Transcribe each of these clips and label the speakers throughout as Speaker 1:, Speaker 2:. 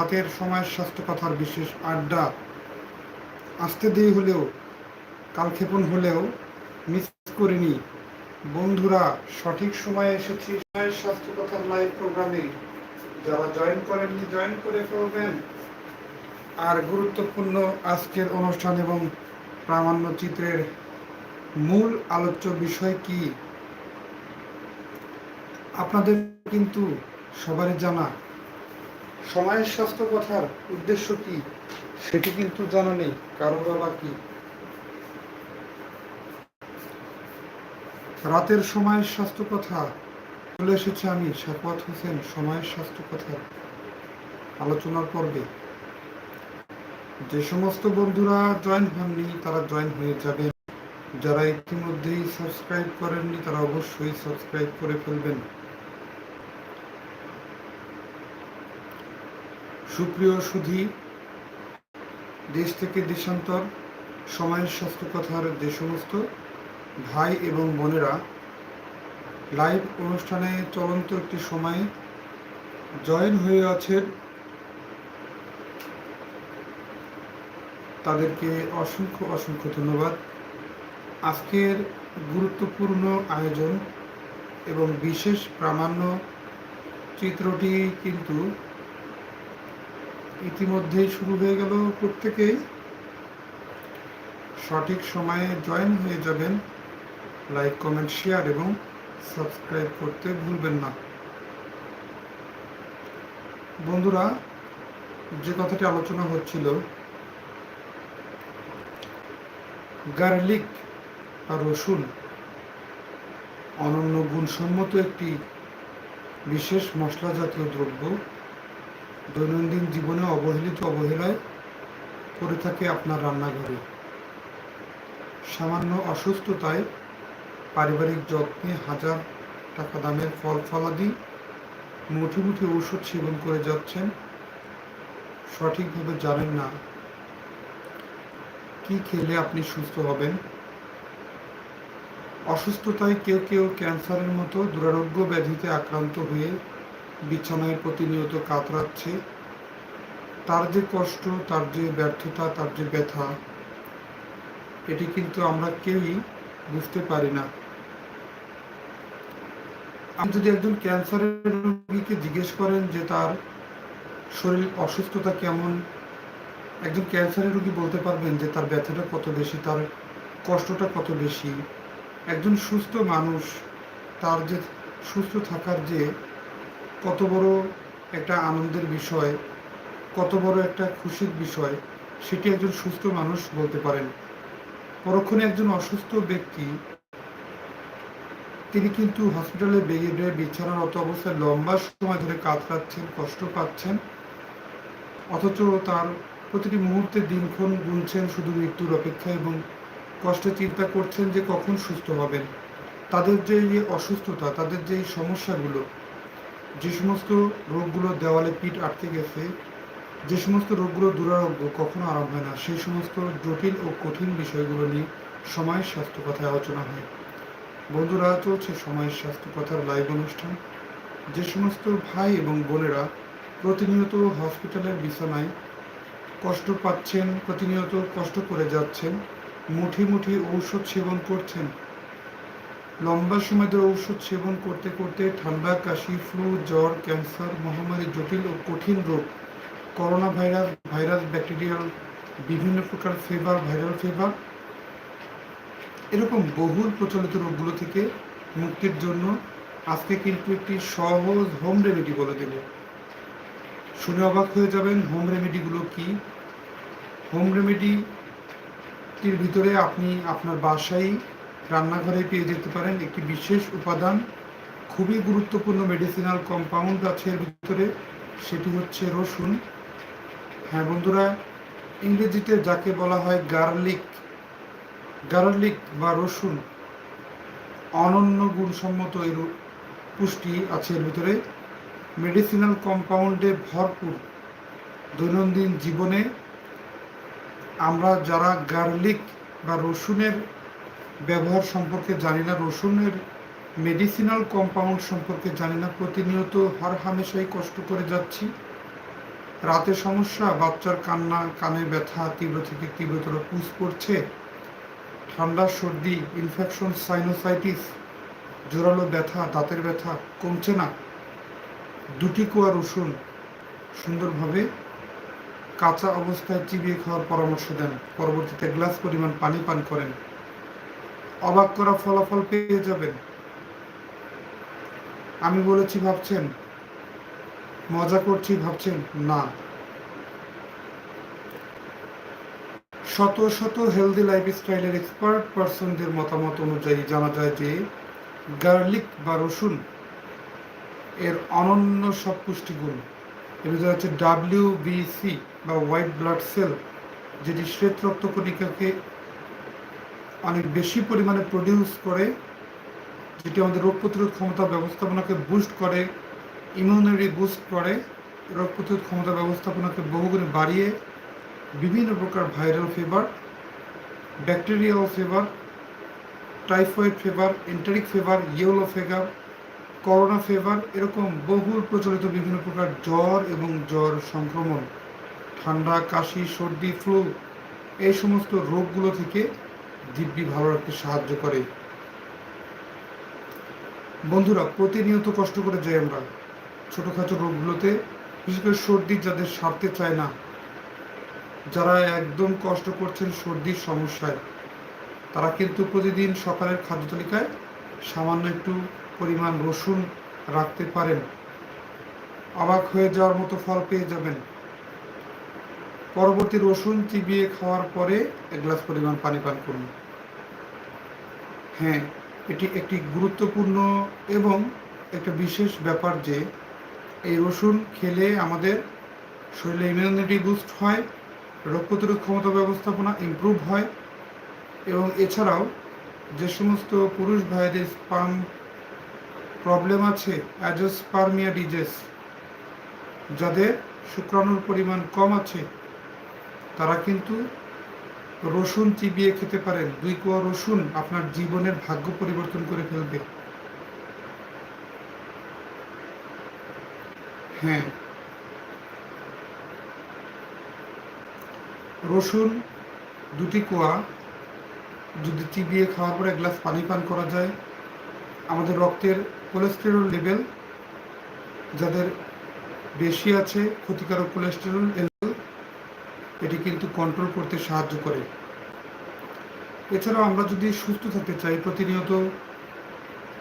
Speaker 1: হাতের সময় স্বাস্থ্য কথার বিশেষ আড্ডা। আসতে দেরি হলেও কালক্ষেপণ হলেও মিস করিনি। বন্ধুরা, সঠিক সময়ে এসেছি স্বাস্থ্য কথার লাইভ প্রোগ্রামে যারা জয়েন করেননি জয়েন করে ফেলবেন। আর গুরুত্বপূর্ণ আজকের অনুষ্ঠান এবং প্রামাণ্য চিত্রের মূল আলোচ্য বিষয় কি? আপনাদের কিন্তু সবারই জানা সময়ের স্বাস্থ্য কথার উদ্দেশ্য কি? সেটি কিন্তু জানা নেই কারও বাবা কি? রাতের সময়ের স্বাস্থ্য কথা চলে এসেছে আমি শাকওয়াত হোসেন, সময়ের স্বাস্থ্য কথা আলোচনার পর্বে। যে সমস্ত বন্ধুরা জয়েন হননি, তারা জয়েন হয়ে যাবেন। যারা ইতিমধ্যেই সাবস্ক্রাইব করেননি, তারা অবশ্যই সাবস্ক্রাইব করে ফেলবেন। সুপ্রিয় সুধি, দেশ থেকে দেশান্তর, সময়ের স্বাস্থ্য কথার যে সমস্ত ভাই এবং বোনেরা লাইভ অনুষ্ঠানে চলন্ত একটি সময়ে জয়েন হয়ে আছেন, তাদেরকে অসংখ্য অসংখ্য ধন্যবাদ। আজকের গুরুত্বপূর্ণ আয়োজন এবং বিশেষ প্রামাণ্য চিত্রটি কিন্তু ইতিমধ্যেই শুরু হয়ে গেল প্রত্যেকেই। সঠিক সময়ে জয়েন হয়ে যাবেন। লাইক, কমেন্ট, শেয়ার এবং সাবস্ক্রাইব করতে ভুলবেন না। বন্ধুরা, যে কথাটি আলোচনা হচ্ছিল, গার্লিক বা রসুন অনন্য গুণসম্মত একটি বিশেষ মশলা জাতীয় দ্রব্য। দৈনন্দিন জীবনে অবহেলিত অবহেলায় করে থাকে আপনার রান্নাঘরে। সামান্য অসুস্থতায় পারিবারিক যত্নে হাজার টাকা দামের ফল ফলাদি মুঠি মুঠি ঔষধ সেবন করে যাচ্ছেন। সঠিকভাবে জানেন না কি খেলে আপনি সুস্থ হবেন। অসুস্থতায় কেউ কেউ ক্যান্সারের মতো দুরারোগ্য ব্যাধিতে আক্রান্ত হয়ে বিছানায় প্রতিনিয়ত কাতরাচ্ছে। তার যে কষ্ট, তার যে ব্যর্থতা, তার যে ব্যথা, এটি কিন্তু আমরা কেউই বুঝতে পারি না। আপনি যদি একজন ক্যান্সারের রোগীকে জিজ্ঞেস করেন যে তার শরীর অসুস্থতা কেমন, একজন ক্যান্সারের রোগী বলতে পারবেন যে তার ব্যথাটা কত বেশি, তার কষ্টটা কত বেশি। একজন সুস্থ মানুষ, তার যে সুস্থ থাকার যে কত বড় একটা আনন্দের বিষয়, কত বড় একটা খুশির বিষয়, সেটি একজন সুস্থ মানুষ বলতে পারেন। পরক্ষণে একজন অসুস্থ ব্যক্তি, তিনি কিন্তু হসপিটালে বেডে বিছানার অত অবস্থায় লম্বা সময় ধরে কাতরাচ্ছেন, কষ্ট পাচ্ছেন, অথচ তার প্রতিটি মুহূর্তে দিনক্ষণ গুনছেন শুধু মৃত্যুর অপেক্ষা এবং কষ্টে চিন্তা করছেন যে কখন সুস্থ হবেন। তাদের যে অসুস্থতা, তাদের যে সমস্যাগুলো যে সমস্ত রোগগুলো দেওয়ালে পিঠ আটকে গেছে, যে সমস্ত রোগগুলো দুরারোগ্য কখনো আরাম হয় না, সেই সমস্ত জটিল ও কঠিন বিষয়গুলো নিয়ে সময়ের স্বাস্থ্য কথায় আলোচনা হয়। বন্ধুরা, চলছে সময়ের স্বাস্থ্য কথার লাইভ অনুষ্ঠান। যে সমস্ত ভাই এবং বোনেরা প্রতিনিয়ত হসপিটালের বিছানায় কষ্ট পাচ্ছেন, প্রতিনিয়ত কষ্ট করে যাচ্ছেন, মুঠি মুঠি ঔষধ সেবন করছেন লম্বা সময় ধরে ঔষধ সেবন করতে করতে ঠান্ডা, কাশি ফ্লু জ্বর ক্যান্সার মহামারী জটিল ও কঠিন রোগ করোনা ভাইরাস ভাইরাস ব্যাকটেরিয়াল বিভিন্ন প্রকার ফেভার ভাইরাল ফেভার এরকম বহুল প্রচলিত রোগগুলো থেকে মুক্তির জন্য আজকে কিন্তু একটি সহজ হোম রেমেডি বলে দেব। শুনে অবাক হয়ে যাবেন হোম রেমেডিগুলো কি? হোম রেমেডিটির ভিতরে আপনি আপনার বাসায় রান্নাঘরে পেয়ে যেতে পারেন একটি বিশেষ উপাদান, খুবই গুরুত্বপূর্ণ মেডিসিনাল কম্পাউন্ড আছে এর ভিতরে, সেটি হচ্ছে রসুন। হ্যাঁ বন্ধুরা, ইংরেজিতে যাকে বলা হয় গার্লিক গার্লিক বা রসুন অনন্য গুণসম্মত এর পুষ্টি আছে এর ভিতরে। মেডিসিনাল কম্পাউন্ডে ভরপুর দৈনন্দিন জীবনে আমরা যারা গার্লিক বা রসুনের ব্যবহার সম্পর্কে জানি না, রসুনের মেডিসিনাল কম্পাউন্ড সম্পর্কে জানি না, প্রতিনিয়ত হর হামেশাই কষ্ট করে যাচ্ছি। রাতে সমস্যা, বাচ্চার কান্না, কানে ব্যথা, তীব্র থেকে তীব্রতর পুষ পড়ছে, ঠান্ডা, সর্দি ইনফেকশন সাইনোসাইটিস জোরালো ব্যথা, দাঁতের ব্যথা কমছে না। দুটি কোয়া রসুন সুন্দরভাবে কাঁচা অবস্থায় চিবিয়ে খাওয়ার পরামর্শ দেন। পরবর্তীতে গ্লাস পরিমাণ পানি পান করেন। অবাক করা ফলাফল পেয়ে যাবেন। আমি বলেছি, ভাবছেন? মজা করছি, ভাবছেন? না। শত শত হেলদি লাইফস্টাইলের এক্সপার্ট পার্সনদের মতামত অনুযায়ী জানা যায় যে গার্লিক বা রসুন এর অনন্য সব পুষ্টিগুণ। এর ডাব্লিউ বিসি বা হোয়াইট ব্লাড সেল যেটি শ্বেত রক্ত রক্তকণিকাকে অনেক বেশি পরিমাণে প্রডিউস করে, যেটি আমাদের রোগ প্রতিরোধ ক্ষমতা ব্যবস্থাপনাকে বুস্ট করে ইমিউনিটি বুস্ট করে, রোগ প্রতিরোধ ক্ষমতা ব্যবস্থাপনাকে বহুগুণে বাড়িয়ে, বিভিন্ন প্রকার viral fever bacterial fever typhoid fever enteric fever yellow fever corona fever এরকম বহুল প্রচলিত বিভিন্ন প্রকার জ্বর এবং জ্বর সংক্রমণ, ঠান্ডা, কাশি, সর্দি ফ্লু এই সমস্ত রোগগুলো থেকে দিব্যি ভালো রাখতে সাহায্য করে। বন্ধুরা, প্রতিনিয়ত কষ্ট করে যাই আমরা। ছোটোখাটো রোগগুলোতে, বিশেষ করে সর্দি যাদের সারতে চায় না, যারা একদম কষ্ট করছেন সর্দির সমস্যায়, তারা কিন্তু প্রতিদিন সকালের খাদ্য তালিকায় সামান্য একটু পরিমাণ রসুন রাখতে পারেন। অবাক হয়ে যাওয়ার মতো ফল পেয়ে যাবেন। পরবর্তী রসুন, চিবিয়ে খাওয়ার পরে এক গ্লাস পরিমাণ পানি পান করুন। হ্যাঁ এটি একটি গুরুত্বপূর্ণ এবং একটা বিশেষ ব্যাপার যে এই রসুন খেলে আমাদের শরীরে ইমিউনিটি বুস্ট হয়, রোগ প্রতিরোধ ক্ষমতা ব্যবস্থাপনা ইমপ্রুভ হয় এবং এছাড়াও যে সমস্ত পুরুষ ভাইদের স্পাম প্রবলেম আছে অ্যাজোস্পার্মিয়া ডিজেস যাদের শুক্রাণুর পরিমাণ কম আছে তারা কিন্তু রসুন চিবিয়ে খেতে পারেন। দুই কোয়া রসুন আপনার জীবনের ভাগ্য পরিবর্তন করে ফেলবে। হ্যাঁ। রসুন দুটি কোয়া যদি চিবিয়ে খাওয়ার পরে এক গ্লাস পানি পান করা যায়, আমাদের রক্তের কোলেস্টেরল লেভেল যাদের বেশি আছে ক্ষতিকারক কোলেস্টেরল এটি কিন্তু কন্ট্রোল করতে সাহায্য করে। এছাড়াও আমরা যদি সুস্থ থাকতে চাই, প্রতিনিয়ত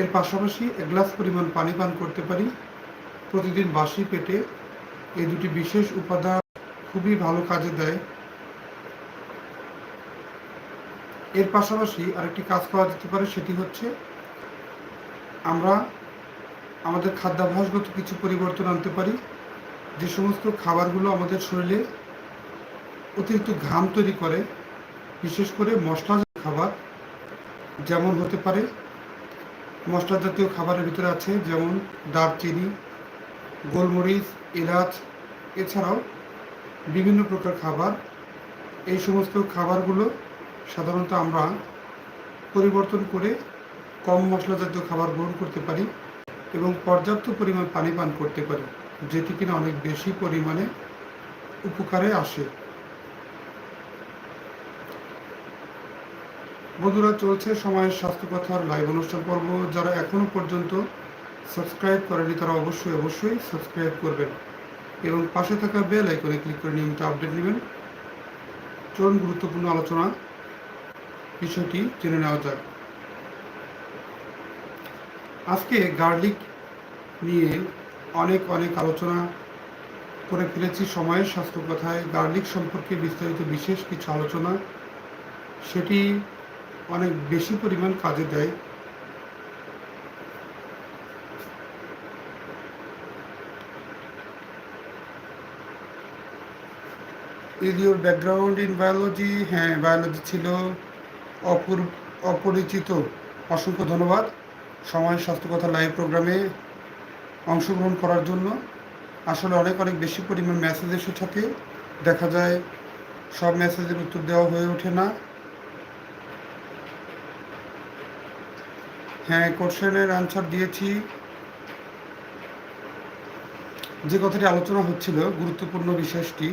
Speaker 1: এর পাশাপাশি এক গ্লাস পরিমাণ পানি পান করতে পারি। প্রতিদিন বাসি পেটে এই দুটি বিশেষ উপাদান খুবই ভালো কাজে দেয়। এর পাশাপাশি আরেকটি কাজ করা যেতে পারে, সেটি হচ্ছে আমরা আমাদের খাদ্যাভ্যাসগত কিছু পরিবর্তন আনতে পারি। যে সমস্ত খাবারগুলো আমাদের শরীরে অতিরিক্ত ঘাম তৈরি করে, বিশেষ করে মশলা খাবার, যেমন হতে পারে মশলা জাতীয় খাবারের ভিতরে আছে যেমন দারচিনি, গোলমরিচ, এলাচ, এছাড়াও বিভিন্ন প্রকার খাবার। এই সমস্ত খাবারগুলো সাধারণত আমরা পরিবর্তন করে কম মশলা জাতীয় খাবার গ্রহণ করতে পারি এবং পর্যাপ্ত পরিমাণ পানি পান করতে পারি, যেটি কিনা অনেক বেশি পরিমাণে উপকারে আসে। বন্ধুরা চলছে সময়ের স্বাস্থ্য কথার লাইভ অনুষ্ঠান পর্ব। যারা এখনও পর্যন্ত সাবস্ক্রাইব করেনি, তারা অবশ্যই অবশ্যই সাবস্ক্রাইব করবেন এবং পাশে থাকা বেল আইকনে ক্লিক করে নিয়মিত আপডেট নেবেন। চরম গুরুত্বপূর্ণ আলোচনা, বিষয়টি জেনে নেওয়া যাক। আজকে গার্লিক নিয়ে অনেক অনেক আলোচনা করে ফেলেছি সময়ের স্বাস্থ্য কথায় গার্লিক সম্পর্কে বিস্তারিত বিশেষ কিছু আলোচনা, সেটি অনেক বেশি পরিমাণ কাজে দেয়। Is your background in biology হ্যাঁ বায়োলজি ছিল। অপর অপরিচিত। অসংখ্য ধন্যবাদ। সময় স্বাস্থ্য কথা লাইভ প্রোগ্রামে অংশগ্রহণ করার জন্য। আসলে অনেক অনেক বেশি পরিমাণ মেসেজ এসে থাকে। দেখা যায়, সব মেসেজের উত্তর দেওয়া হয়ে ওঠে না। হ্যাঁ কোশ্চেনের অ্যান্সার দিয়েছি। যে কথাটি আলোচনা হচ্ছিল, গুরুত্বপূর্ণ বিশেষটি,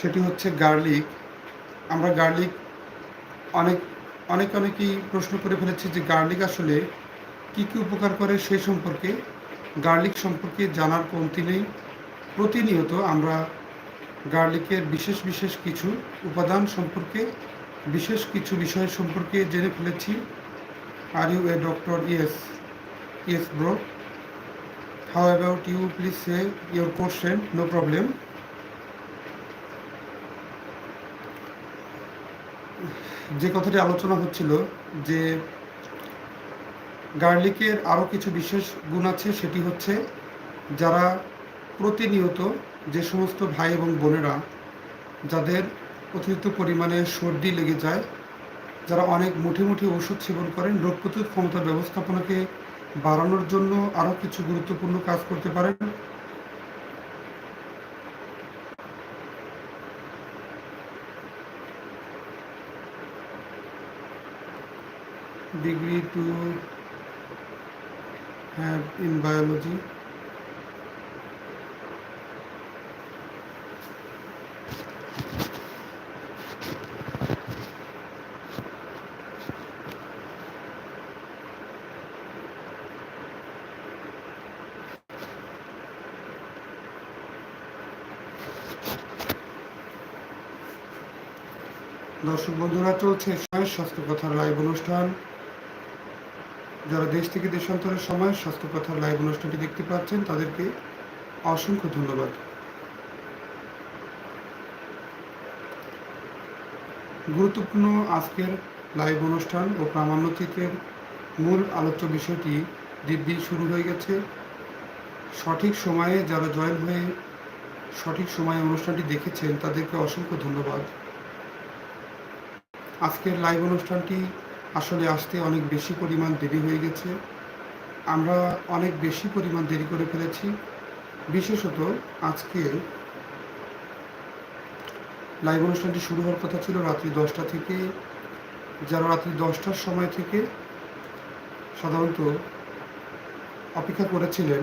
Speaker 1: সেটি হচ্ছে গার্লিক। আমরা গার্লিক অনেক অনেক, অনেকেই প্রশ্ন করে ফেলেছি যে গার্লিক আসলে কী কী উপকার করে সেই সম্পর্কে। গার্লিক সম্পর্কে জানার কমতি নেই। প্রতিনিয়ত আমরা গার্লিকের বিশেষ বিশেষ কিছু উপাদান সম্পর্কে, বিশেষ কিছু বিষয় সম্পর্কে জেনে ফেলেছি। Are you a doctor yes yes bro how about you please say your question no problem যে কথাটি আলোচনা হচ্ছিল যে গার্লিকের আরও কিছু বিশেষ গুণ আছে, সেটি হচ্ছে যারা প্রতিনিয়ত যে সমস্ত ভাই এবং বোনেরা যাদের অতিরিক্ত পরিমাণে সর্দি লেগে যায় যারা অনেক মুঠি মুঠি ওষুধ সেবন করেন, রোগ প্রতিরোধ ক্ষমতা ব্যবস্থাপনাকে বাড়ানোর জন্য আরও কিছু গুরুত্বপূর্ণ কাজ করতে পারেন। degree to have in biology দর্শক বন্ধুরা, চলছে স্বাস্থ্য কথার লাইভ অনুষ্ঠান। যারা দেশ থেকে দেশান্তরের সময় স্বাস্থ্য কথার লাইভ অনুষ্ঠানটি দেখতে পাচ্ছেন, তাদেরকে অসংখ্য ধন্যবাদ। গুরুত্বপূর্ণ আজকের লাইভ অনুষ্ঠান ও প্রামাণ্যচিত্রের মূল আলোচ্য বিষয়টি দিব্যি শুরু হয়ে গেছে। সঠিক সময়ে যারা জয়েন হয়ে সঠিক সময়ে অনুষ্ঠানটি দেখেছেন, তাদেরকে অসংখ্য ধন্যবাদ। আজকের লাইভ অনুষ্ঠানটি আসলে আসতে অনেক বেশি পরিমাণ দেরি হয়ে গেছে। আমরা অনেক বেশি পরিমাণ দেরি করে ফেলেছি। বিশেষত আজকে লাইভ অনুষ্ঠানটি শুরু হওয়ার কথা ছিল রাত্রি দশটা থেকে। যারা রাত্রি দশটার সময় থেকে সাধারণত অপেক্ষা করেছিলেন,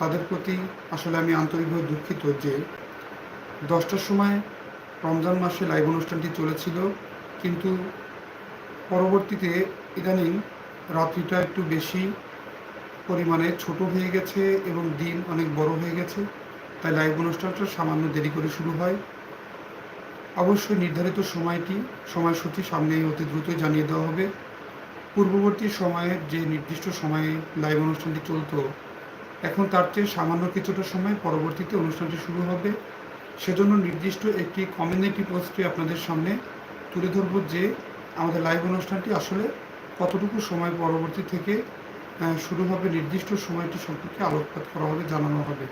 Speaker 1: তাদের প্রতি আসলে আমি আন্তরিকভাবে দুঃখিত যে দশটার সময় রমজান মাসে লাইভ অনুষ্ঠানটি চলেছিল, কিন্তু পরবর্তীতে ইদানিং রাত্রিটা একটু বেশি পরিমাণে ছোট হয়ে গেছে এবং দিন অনেক বড় হয়ে গেছে, তাই লাইভ অনুষ্ঠানটা সামান্য দেরি করে শুরু হয়। অবশ্যই নির্ধারিত সময়টি, সময়সূচি সামনে অতি দ্রুতই জানিয়ে দেওয়া হবে। পূর্ববর্তী সময়ের যে নির্দিষ্ট সময়ে লাইভ অনুষ্ঠানটি চলতো, এখন তার চেয়ে সামান্য কিছুটা সময় পরবর্তীতে অনুষ্ঠানটি শুরু হবে। সেজন্য নির্দিষ্ট একটি কমিউনিটি পোস্টে আপনাদের সামনে তুলে ধরব যে আমাদের লাইভ অনুষ্ঠানটি আসলে কতটুকু সময় পরবর্তী থেকে শুরু হবে, নির্দিষ্ট সময়টি সম্পর্কে আলোকপাত করা হবে, জানানো হবে।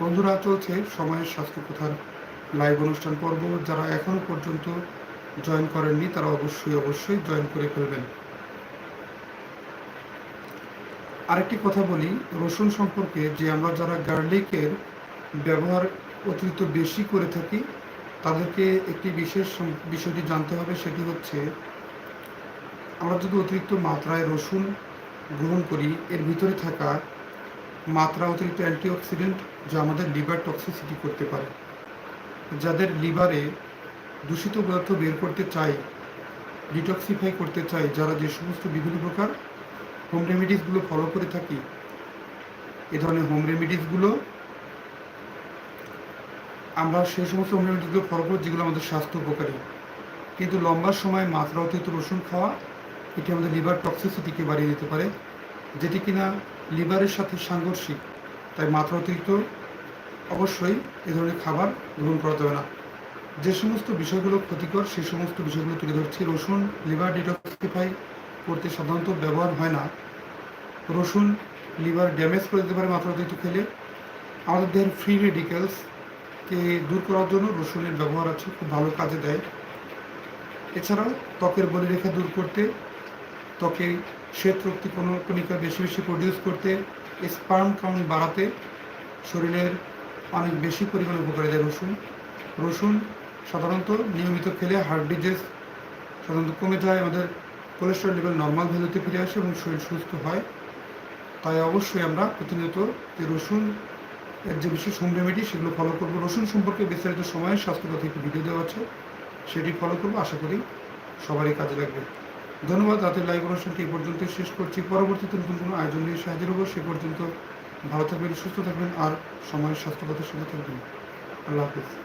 Speaker 1: বন্ধুরা, চলছে সময়ের স্বাস্থ্য কথার লাইভ অনুষ্ঠান পর্ব। যারা এখনও পর্যন্ত জয়েন করেননি, তারা অবশ্যই অবশ্যই জয়েন করে ফেলবেন। আরেকটি কথা বলি, রসুন সম্পর্কে যে আমরা যারা গার্লিকের ব্যবহার অতিরিক্ত বেশি করে থাকি, তাদেরকে একটি বিশেষ বিষয়টি জানতে হবে, সেটি হচ্ছে আমরা যদি অতিরিক্ত মাত্রায় রসুন গ্রহণ করি, এর ভিতরে থাকা মাত্রা অতিরিক্ত অ্যান্টিঅক্সিডেন্ট যা আমাদের লিভার টক্সিসিটি করতে পারে। যাদের লিভারে দূষিত পদার্থ বের করতে চাই, ডিটক্সিফাই করতে চাই, যারা যে সমস্ত বিভিন্ন প্রকার হোম রেমিডিসগুলো ফলো করে থাকি, এ ধরনের হোম রেমিডিসগুলো আমরা সেই সমস্ত হোম রেমিডিসগুলো ফলো করি যেগুলো আমাদের স্বাস্থ্য উপকারী। কিন্তু লম্বা সময় মাত্রা অতিরিক্ত রসুন খাওয়া, এটি আমাদের লিভার টক্সিসিটিকে বাড়িয়ে দিতে পারে, যেটি কিনা লিভারের সাথে সাংঘর্ষিক। তাই মাত্রা অতিরিক্ত অবশ্যই এ ধরনের খাবার গ্রহণ করা যাবে না। যে সমস্ত বিষয়গুলো ক্ষতিকর, সেই সমস্ত বিষয়গুলো তুলে ধরছি। রসুন লিভার ডিটক্সিফাই করতে সাধারণত ব্যবহার হয় না। রসুন, লিভার ড্যামেজ করে দিতে পারে মাত্রা অতিরিক্ত খেলে। আমাদের দেহের ফ্রি রেডিক্যালসকে দূর করার জন্য রসুনের ব্যবহার আছে, খুব ভালো কাজে দেয়। এছাড়াও ত্বকের বলিরেখা দূর করতে, ত্বকে শ্বেত রক্তি কোনো কণিকা বেশি বেশি প্রডিউস করতে স্পার্ম কাউন্ট বাড়াতে শরীরের অনেক বেশি পরিমাণে উপকারে দেয় রসুন। রসুন সাধারণত নিয়মিত খেলে হার্ট ডিজিজ সাধারণত কমে যায়, আমাদের কোলেস্ট্রল লেভেল নর্মাল ভ্যালুতে ফিরে আসে এবং শরীর সুস্থ হয়। তাই অবশ্যই আমরা প্রতিনিয়ত যে রসুন এর যে বিশেষ হোম রেমেডি সেগুলো ফলো করব। রসুন সম্পর্কে বিস্তারিত সময়ে স্বাস্থ্যপথে একটি ভিডিও দেওয়া আছে, সেটি ফলো করব। আশা করি সবারই কাজে লাগবে। ধন্যবাদ, রাতের লাইভ অনুষ্ঠানটি এই পর্যন্ত শেষ করছি। পরবর্তীতে নতুন কোনো আয়োজন নিয়ে সাহায্য হব, সে পর্যন্ত ভালো থাকবেন, সুস্থ থাকবেন, আর সময়ের স্বাস্থ্যগত সেবা থাকবেন। আল্লাহ হাফিজ।